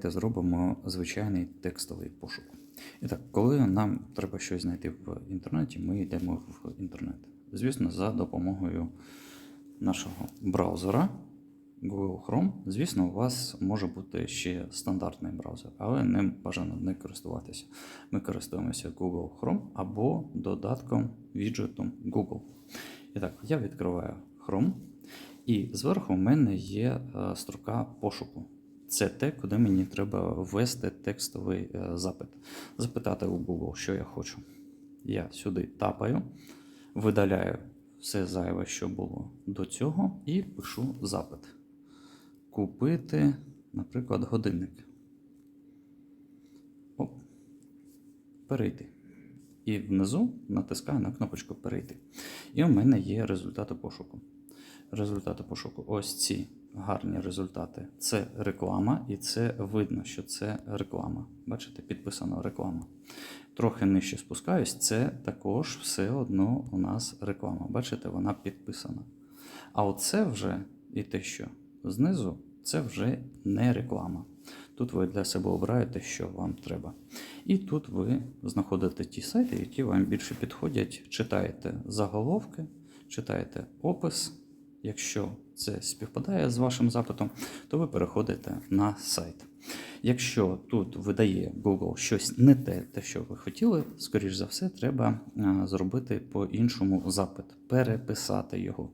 Давайте зробимо звичайний текстовий пошук. І так, коли нам треба щось знайти в інтернеті, ми йдемо в інтернет. Звісно, за допомогою нашого браузера Google Chrome. Звісно, у вас може бути ще стандартний браузер, але ним бажано не користуватися. Ми користуємося Google Chrome або додатком віджитом Google. І так, я відкриваю Chrome, і зверху в мене є е, строка пошуку. Це те, куди мені треба ввести текстовий е, запит. Запитати у Google, що я хочу. Я сюди тапаю, видаляю все зайве, що було до цього, і пишу запит. Купити, наприклад, годинник. Оп. Перейти. І внизу натискаю на кнопочку Перейти. І у мене є результати пошуку. Результати пошуку. Ось ці гарні результати. Це реклама, і це видно, що це реклама. Бачите, підписано реклама. Трохи нижче спускаюсь, це також все одно у нас реклама. Бачите, вона підписана. А оце вже і те, що знизу, це вже не реклама. Тут ви для себе обираєте, що вам треба. І тут ви знаходите ті сайти, які вам більше підходять. Читаєте заголовки, читаєте опис. Якщо це співпадає з вашим запитом, то ви переходите на сайт. Якщо тут видає Google щось не те, те, що ви хотіли, скоріш за все, треба зробити по-іншому запит, переписати його.